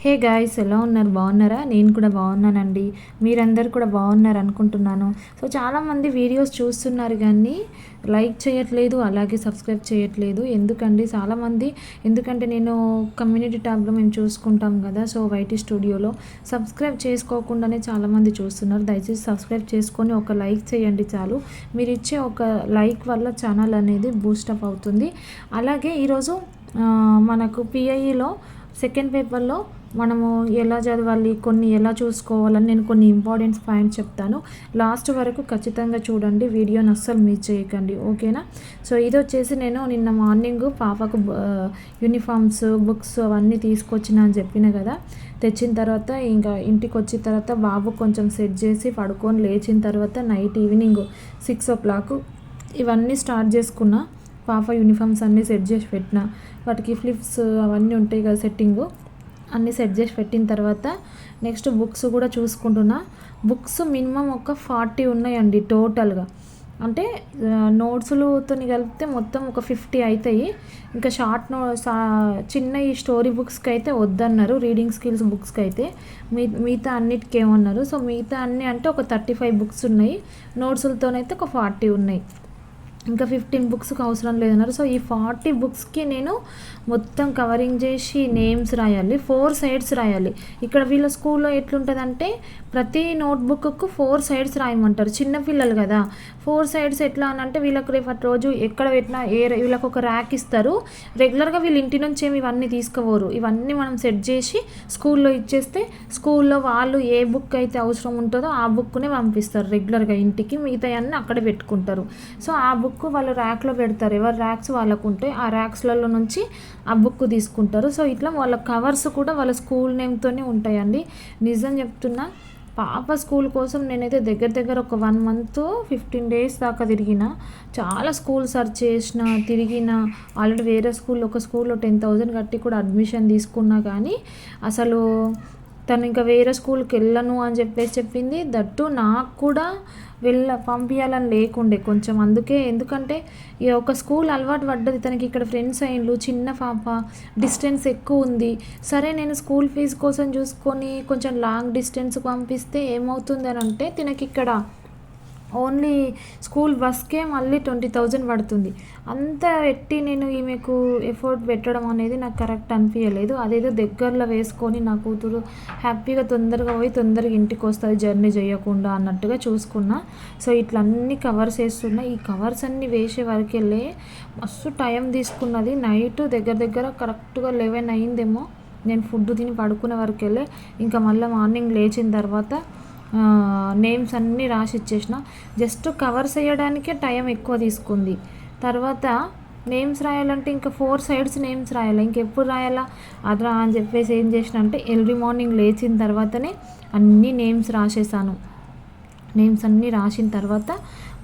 Hey guys ఎలా ఉన్నారు? బాగున్నారా? నేను కూడా బాగున్నానండి. మీరందరు కూడా బాగున్నారు అనుకుంటున్నాను సో చాలామంది వీడియోస్ చూస్తున్నారు కానీ లైక్ చేయట్లేదు అలాగే సబ్స్క్రైబ్ చేయట్లేదు. ఎందుకండి? చాలామంది ఎందుకంటే నేను కమ్యూనిటీ ట్యాబ్లో మేము చూసుకుంటాం కదా సో వైటీ స్టూడియోలో సబ్స్క్రైబ్ చేసుకోకుండానే చాలామంది చూస్తున్నారు. దయచేసి సబ్స్క్రైబ్ చేసుకొని ఒక లైక్ చేయండి చాలు. మీరు ఇచ్చే ఒక లైక్ వల్ల ఛానల్ అనేది బూస్టప్ అవుతుంది. అలాగే ఈరోజు మనకు పిఐఈలో సెకండ్ పేపర్లో మనము ఎలా చదవాలి కొన్ని ఎలా చూసుకోవాలని నేను కొన్ని ఇంపార్టెంట్ పాయింట్స్ చెప్తాను. లాస్ట్ వరకు ఖచ్చితంగా చూడండి వీడియోని అస్సలు మిస్ చేయకండి ఓకేనా? సో ఇది వచ్చేసి నేను నిన్న మార్నింగ్ పాపకు యూనిఫామ్స్ బుక్స్ అవన్నీ తీసుకొచ్చిన అని చెప్పిన కదా? తెచ్చిన తర్వాత ఇంకా ఇంటికి వచ్చిన తర్వాత బాబు కొంచెం సెట్ చేసి పడుకొని లేచిన తర్వాత night evening six o'clock ఇవన్నీ స్టార్ట్ చేసుకున్నా పాప యూనిఫామ్స్ అన్నీ సెట్ చేసి పెట్టిన. వాటికి ఫ్లిప్స్ అవన్నీ ఉంటాయి కదా సెట్టింగు. అన్నీ సెట్ చేసి పెట్టిన తర్వాత నెక్స్ట్ బుక్స్ కూడా చూసుకుంటున్నా. బుక్స్ మినిమం ఒక ఫార్టీ ఉన్నాయండి టోటల్గా. అంటే నోట్స్లతో కలిపితే మొత్తం ఒక ఫిఫ్టీ అవుతాయి ఇంకా షార్ట్ నో చిన్న ఈ స్టోరీ బుక్స్కి అయితే వద్దన్నారు. రీడింగ్ స్కిల్స్ బుక్స్కి అయితే మీ మిగతా అన్నిటికేమన్నారు. సో మిగతా అన్నీ అంటే ఒక థర్టీ ఫైవ్ బుక్స్ ఉన్నాయి. నోట్స్లతోనైతే ఒక ఫార్టీ ఉన్నాయి. ఇంకా ఫిఫ్టీన్ బుక్స్కి అవసరం లేదన్నారు. సో ఈ ఫార్టీ బుక్స్కి నేను మొత్తం కవరింగ్ చేసి నేమ్స్ రాయాలి ఫోర్ సైడ్స్ రాయాలి. ఇక్కడ వీళ్ళ స్కూల్లో ఎట్లుంటుందంటే ప్రతి నోట్బుక్కు ఫోర్ సైడ్స్ రాయమంటారు. చిన్నపిల్లలు కదా. ఫోర్ సైడ్స్ ఎట్లా అని అంటే వీళ్ళకి రేపు రోజు ఎక్కడ పెట్టినా ఏ వీళ్ళకి ఒక ర్యాక్ ఇస్తారు. రెగ్యులర్గా వీళ్ళ ఇంటి నుంచి ఏమి ఇవన్నీ తీసుకోవరు. ఇవన్నీ మనం సెట్ చేసి స్కూల్లో ఇచ్చేస్తే స్కూల్లో వాళ్ళు ఏ బుక్ అయితే అవసరం ఉంటుందో ఆ బుక్నే పంపిస్తారు. రెగ్యులర్గా ఇంటికి మిగతా అన్నీ అక్కడే పెట్టుకుంటారు. సో ఆ బుక్ వాళ్ళు ర్యాక్లో పెడతారు. ఎవరు ర్యాక్స్ వాళ్ళకు ఉంటే ఆ ర్యాక్స్లలో నుంచి ఆ బుక్ తీసుకుంటారు. సో ఇట్లా వాళ్ళ కవర్స్ కూడా వాళ్ళ స్కూల్ నేమ్తోనే ఉంటాయండి. నిజం చెప్తున్నా పాప స్కూల్ కోసం నేనైతే దగ్గర దగ్గర ఒక వన్ మంత్ ఫిఫ్టీన్ డేస్ దాకా తిరిగిన. చాలా స్కూల్ సర్చ్ చేసిన తిరిగిన. ఆల్రెడీ వేరే స్కూల్లో ఒక స్కూల్లో టెన్ థౌజండ్ కట్టి కూడా అడ్మిషన్ తీసుకున్నా కానీ అసలు తను ఇంకా వేరే స్కూల్కి వెళ్ళను అని చెప్పేసి చెప్పింది. దట్టు నాకు కూడా వెళ్ళ పంపించాలని లేకుండే కొంచెం. అందుకే ఎందుకంటే ఈ ఒక స్కూల్ అలవాటు పడ్డది. తనకి ఇక్కడ ఫ్రెండ్స్ అయిండ్లు చిన్న పాప డిస్టెన్స్ ఎక్కువ ఉంది. సరే నేను స్కూల్ ఫీజు కోసం చూసుకొని కొంచెం లాంగ్ డిస్టెన్స్ పంపిస్తే ఏమవుతుంది అని అంటే తినకి ఇక్కడ ఓన్లీ స్కూల్ బస్కే మళ్ళీ ట్వంటీ థౌజండ్ పడుతుంది. అంత పెట్టి నేను ఈమెకు ఎఫోర్ట్ పెట్టడం అనేది నాకు కరెక్ట్ అనిపించలేదు అదేదో దగ్గరలో వేసుకొని నా కూతురు హ్యాపీగా తొందరగా పోయి తొందరగా ఇంటికి వస్తుంది జర్నీ చేయకుండా అన్నట్టుగా చూసుకున్నా. సో ఇట్లా అన్ని కవర్స్ వేస్తున్నా. ఈ కవర్స్ అన్నీ వేసే వరకు వెళ్ళే మస్తు టైం తీసుకున్నది. నైట్ దగ్గర దగ్గర కరెక్ట్గా లెవెన్ అయిందేమో. నేను ఫుడ్ తిని పడుకునే వరకు వెళ్ళే ఇంకా మళ్ళీ మార్నింగ్ లేచిన తర్వాత నేమ్స్ అన్నీ రాసి ఇచ్చేసిన జస్ట్ కవర్స్ చేయడానికే టైం ఎక్కువ తీసుకుంది. తర్వాత నేమ్స్ రాయాలంటే ఇంకా ఫోర్ సైడ్స్ నేమ్స్ రాయాలి? ఇంకెప్పుడు రాయాలా? అదరా అని చెప్పేసి ఏం చేసిన అంటే ఎర్లీ మార్నింగ్ లేచిన తర్వాతనే అన్ని నేమ్స్ రాసేసాను. నేమ్స్ అన్నీ రాసిన తర్వాత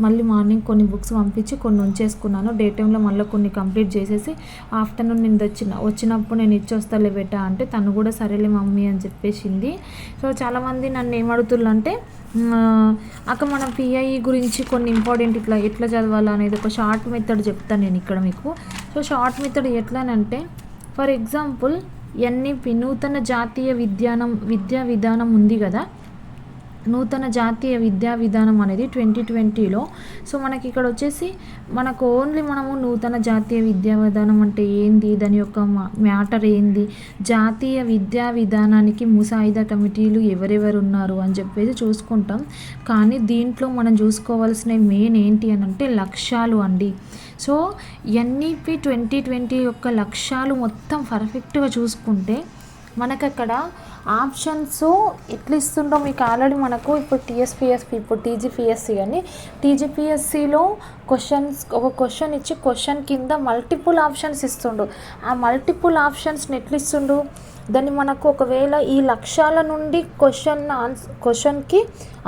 మళ్ళీ మార్నింగ్ కొన్ని బుక్స్ పంపించి కొన్ని ఉంచేసుకున్నాను. డే టైంలో మళ్ళీ కొన్ని కంప్లీట్ చేసేసి ఆఫ్టర్నూన్ నేను వచ్చిన వచ్చినప్పుడు నేను ఇచ్చొస్తాలే బెటా అంటే తను కూడా సరేలే మమ్మీ అని చెప్పేసింది. సో చాలామంది నన్ను ఏమడుతుర్రు అక్క మన పిఐ గురించి కొన్ని ఇంపార్టెంట్ ఇట్లా ఎట్లా చదవాలి అనేది ఒక షార్ట్ మెథడ్ చెప్తాను నేను ఇక్కడ మీకు. సో షార్ట్ మెథడ్ ఎట్లానంటే ఫర్ ఎగ్జాంపుల్ ఎన్ఈపి నూతన జాతీయ విద్యానం విద్యా విధానం ఉంది కదా నూతన జాతీయ విద్యా విధానం అనేది ట్వంటీ ట్వంటీలో. సో మనకి ఇక్కడ వచ్చేసి మనకు ఓన్లీ మనము నూతన జాతీయ విద్యా విధానం అంటే ఏంది? దాని యొక్క మ్యాటర్ ఏంది? జాతీయ విద్యా విధానానికి ముసాయిదా కమిటీలు ఎవరెవరు ఉన్నారు అని చెప్పేసి చూసుకుంటాం. కానీ దీంట్లో మనం చూసుకోవాల్సిన మెయిన్ ఏంటి అని అంటే లక్ష్యాలు అండి. సో ఎన్ఈపి ట్వంటీ ట్వంటీ యొక్క లక్ష్యాలు మొత్తం పర్ఫెక్ట్గా చూసుకుంటే మనకు అక్కడ ఆప్షన్స్ ఎట్లా ఇస్తుండో మీకు ఆల్రెడీ మనకు ఇప్పుడు టీఎస్పిఎస్పి ఇప్పుడు టీజీపీఎస్సి అని. టీజీపీఎస్సిలో క్వశ్చన్స్ ఒక క్వశ్చన్ ఇచ్చి క్వశ్చన్ కింద మల్టిపుల్ ఆప్షన్స్ ఇస్తుండు. ఆ మల్టిపుల్ ఆప్షన్స్ని ఎట్లా ఇస్తుండు దాన్ని మనకు ఒకవేళ ఈ లక్ష్యాల నుండి క్వశ్చన్ ఆన్స్ క్వశ్చన్కి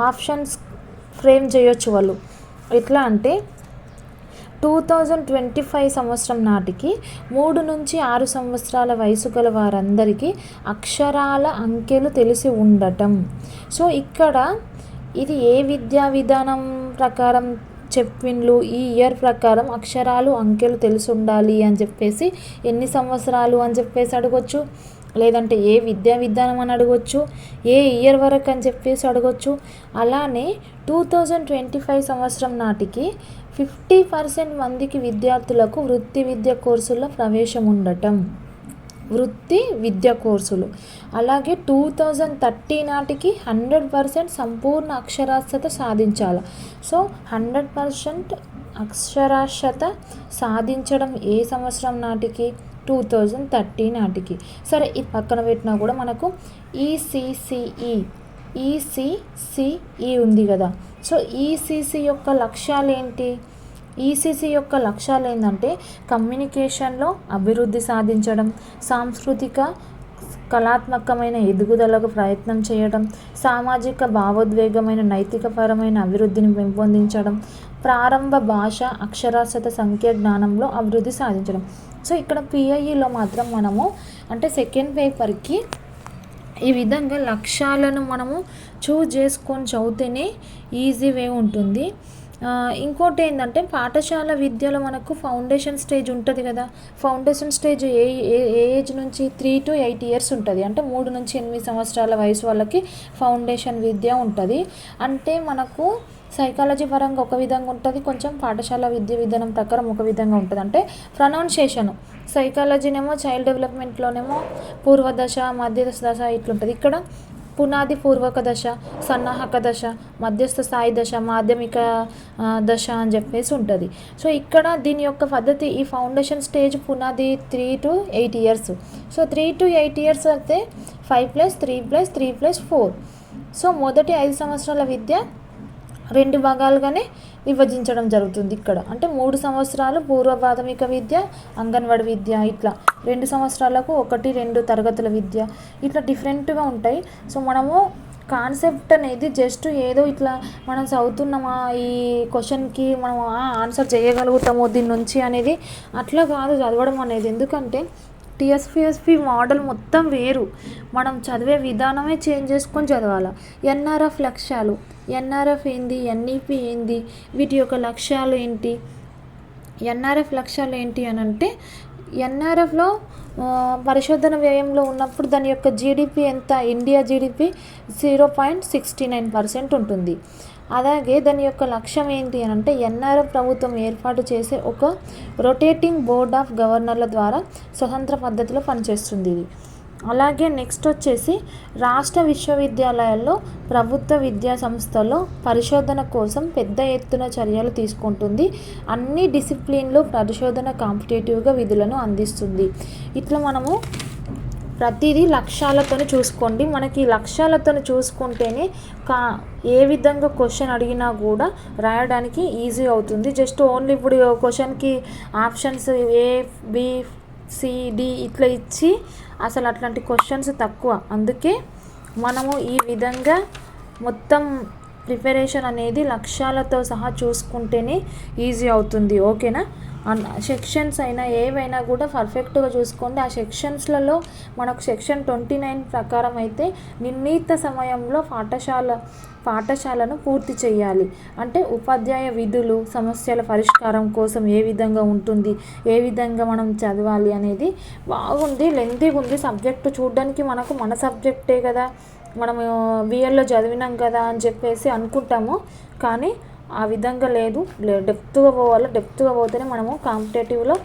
ఆప్షన్స్ ఫ్రేమ్ చేయొచ్చు వాళ్ళు. ఎట్లా అంటే టూ థౌజండ్ ట్వంటీ ఫైవ్ సంవత్సరం నాటికి మూడు నుంచి ఆరు సంవత్సరాల వయసు గల వారందరికీ అక్షరాల అంకెలు తెలిసి ఉండటం. సో ఇక్కడ ఇది ఏ విద్యా విధానం ప్రకారం చెప్పిండ్లు. ఈ ఇయర్ ప్రకారం అక్షరాలు అంకెలు తెలిసి ఉండాలి అని చెప్పేసి ఎన్ని సంవత్సరాలు అని చెప్పేసి అడగొచ్చు. లేదంటే ఏ విద్యా విధానం అని అడగొచ్చు. ఏ ఇయర్ వరకు అని చెప్పేసి అడగొచ్చు. అలానే టూ థౌజండ్ ట్వంటీ ఫైవ్ సంవత్సరం నాటికి ఫిఫ్టీ పర్సెంట్ మందికి విద్యార్థులకు వృత్తి విద్య కోర్సుల్లో ప్రవేశం ఉండటం. వృత్తి విద్య కోర్సులు. అలాగే టూ థౌజండ్ థర్టీ నాటికి హండ్రెడ్ పర్సెంట్ సంపూర్ణ అక్షరాస్యత సాధించాలి. సో హండ్రెడ్ పర్సెంట్ అక్షరాస్యత సాధించడం ఏ సంవత్సరం నాటికి? టూ థౌజండ్ థర్టీ నాటికి. సరే ఇది పక్కన పెట్టినా కూడా మనకు ఈసీసీఈ ఈసీసీఈ ఉంది కదా. సో ఈసీసీ యొక్క లక్ష్యాలు ఏంటి ఈసీసీ యొక్క లక్ష్యాలు ఏంటంటే కమ్యూనికేషన్లో అభివృద్ధి సాధించడం సాంస్కృతిక కళాత్మకమైన ఎదుగుదలకు ప్రయత్నం చేయడం సామాజిక భావోద్వేగమైన నైతికపరమైన అభివృద్ధిని పెంపొందించడం ప్రారంభ భాష అక్షరాస్యత సంఖ్య జ్ఞానంలో అభివృద్ధి సాధించడం. సో ఇక్కడ పిఐఈలో మాత్రం మనము అంటే సెకండ్ పేపర్కి ఈ విధంగా లక్ష్యాలను మనము చూజ్ చేసుకొని చదివితేనే ఈజీ వే ఉంటుంది. ఇంకోటి ఏంటంటే పాఠశాల విద్యలో మనకు ఫౌండేషన్ స్టేజ్ ఉంటుంది కదా. ఫౌండేషన్ స్టేజ్ ఏ ఏ ఏజ్ నుంచి త్రీ టు ఎయిట్ ఇయర్స్ ఉంటుంది. అంటే మూడు నుంచి ఎనిమిది సంవత్సరాల వయసు వాళ్ళకి ఫౌండేషన్ విద్య ఉంటుంది. అంటే మనకు సైకాలజీ పరంగా ఒక విధంగా ఉంటుంది కొంచెం పాఠశాల విద్య విధానం ప్రకారం ఒక విధంగా ఉంటుంది. అంటే ప్రొనౌన్సియేషన్. సైకాలజీనేమో చైల్డ్ డెవలప్మెంట్లోనేమో పూర్వదశ మధ్య దశ ఇట్లుంటుంది. ఇక్కడ పునాది పూర్వక దశ సన్నాహక దశ మధ్యస్థ స్థాయి దశ మాధ్యమిక దశ అని చెప్పేసి ఉంటుంది. సో ఇక్కడ దీని యొక్క పద్ధతి ఈ ఫౌండేషన్ స్టేజ్ పునాది three to eight years. So three to eight years అయితే five plus three plus three plus four. So మొదటి ఐదు సంవత్సరాల విద్య రెండు భాగాలుగానే విభజించడం జరుగుతుంది ఇక్కడ. అంటే మూడు సంవత్సరాలు పూర్వ ప్రాథమిక విద్య అంగన్వాడి విద్య ఇట్లా. రెండు సంవత్సరాలకు ఒకటి రెండు తరగతుల విద్య. ఇట్లా డిఫరెంట్గా ఉంటాయి. సో మనము కాన్సెప్ట్ అనేది జస్ట్ ఏదో ఇట్లా మనం చదువుతున్నామా ఈ క్వశ్చన్కి మనం ఆన్సర్ చేయగలుగుతాము దీని నుంచి అనేది అట్లా కాదు చదవడం అనేది. ఎందుకంటే టీఎస్పిఎస్పి మోడల్ మొత్తం వేరు. మనం చదివే విధానమే చేంజ్ చేసుకొని చదవాలి. ఎన్ఆర్ఎఫ్ లక్ష్యాలు. ఎన్ఆర్ఎఫ్ ఏంది? ఎన్ఈపి ఏంది? వీటి యొక్క లక్ష్యాలు ఏంటి? ఎన్ఆర్ఎఫ్ లక్ష్యాలు ఏంటి అని అంటే ఎన్ఆర్ఎఫ్లో పరిశోధన వ్యయంలో ఉన్నప్పుడు దాని యొక్క జీడిపి ఎంత? India GDP zero point sixty nine percent ఉంటుంది. అలాగే దాని యొక్క లక్ష్యం ఏంటి అని అంటే ఎన్ఆర్ఎఫ్ ప్రభుత్వం ఏర్పాటు చేసే ఒక రొటేటింగ్ బోర్డ్ ఆఫ్ గవర్నర్ల ద్వారా స్వతంత్ర పద్ధతిలో పనిచేస్తుంది ఇది. అలాగే నెక్స్ట్ వచ్చేసి రాష్ట్ర విశ్వవిద్యాలయాల్లో ప్రభుత్వ విద్యా సంస్థలో పరిశోధన కోసం పెద్ద ఎత్తున చర్యలు తీసుకుంటుంది. అన్ని డిసిప్లిన్లు పరిశోధన కాంపిటేటివ్గా విధులను అందిస్తుంది. ఇట్లా మనము ప్రతిదీ లక్ష్యాలతో చూసుకోండి. మనకి లక్ష్యాలతో చూసుకుంటేనే కా ఏ విధంగా క్వశ్చన్ అడిగినా కూడా రాయడానికి ఈజీ అవుతుంది. జస్ట్ ఓన్లీ ఇప్పుడు క్వశ్చన్కి ఆప్షన్స్ ఏ బి సిడి ఇట్లా ఇచ్చి అసలు అట్లాంటి క్వశ్చన్స్ తక్కువ. అందుకే మనము ఈ విధంగా మొత్తం ప్రిపరేషన్ అనేది లక్ష్యాలతో సహా చూసుకుంటేనే ఈజీ అవుతుంది. ఓకేనా సెక్షన్స్ అయినా ఏవైనా కూడా పర్ఫెక్ట్గా చూసుకోండి. ఆ సెక్షన్స్లలో మనకు సెక్షన్ ట్వంటీ నైన్ ప్రకారం అయితే నిర్ణీత సమయంలో పాఠశాల పాఠశాలను పూర్తి చేయాలి. అంటే ఉపాధ్యాయ విధులు సమస్యల పరిష్కారం కోసం ఏ విధంగా ఉంటుంది ఏ విధంగా మనం చదవాలి అనేది బాగుంది లెంతీగా ఉంది. సబ్జెక్టు చూడడానికి మనకు మన సబ్జెక్టే కదా. మనము బిఎల్లో చదివినాం కదా అని చెప్పేసి అనుకుంటాము. కానీ ఆ విధంగా లేదు. డెప్త్గా పోవాలి? డెప్త్గా పోతేనే మనము కాంపిటేటివ్లో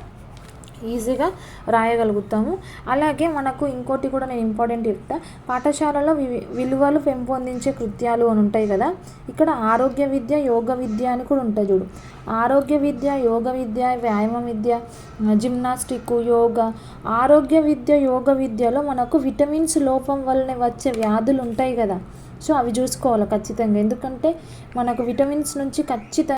ఈజీగా రాయగలుగుతాము. అలాగే మనకు ఇంకోటి కూడా నేను ఇంపార్టెంట్ చెప్తా. పాఠశాలలో విలువలు పెంపొందించే కృత్యాలు అని ఉంటాయి కదా? ఇక్కడ ఆరోగ్య విద్య యోగ విద్య అని కూడా ఉంటాయి చూడు. ఆరోగ్య విద్య యోగ విద్య వ్యాయామ విద్య జిమ్నాస్టిక్ యోగా. ఆరోగ్య విద్య యోగ విద్యలో మనకు విటమిన్స్ లోపం వల్లనే వచ్చే వ్యాధులు ఉంటాయి కదా? సో అవి చూసుకోవాలి ఖచ్చితంగా. ఎందుకంటే మనకు విటమిన్స్ నుంచి ఖచ్చితంగా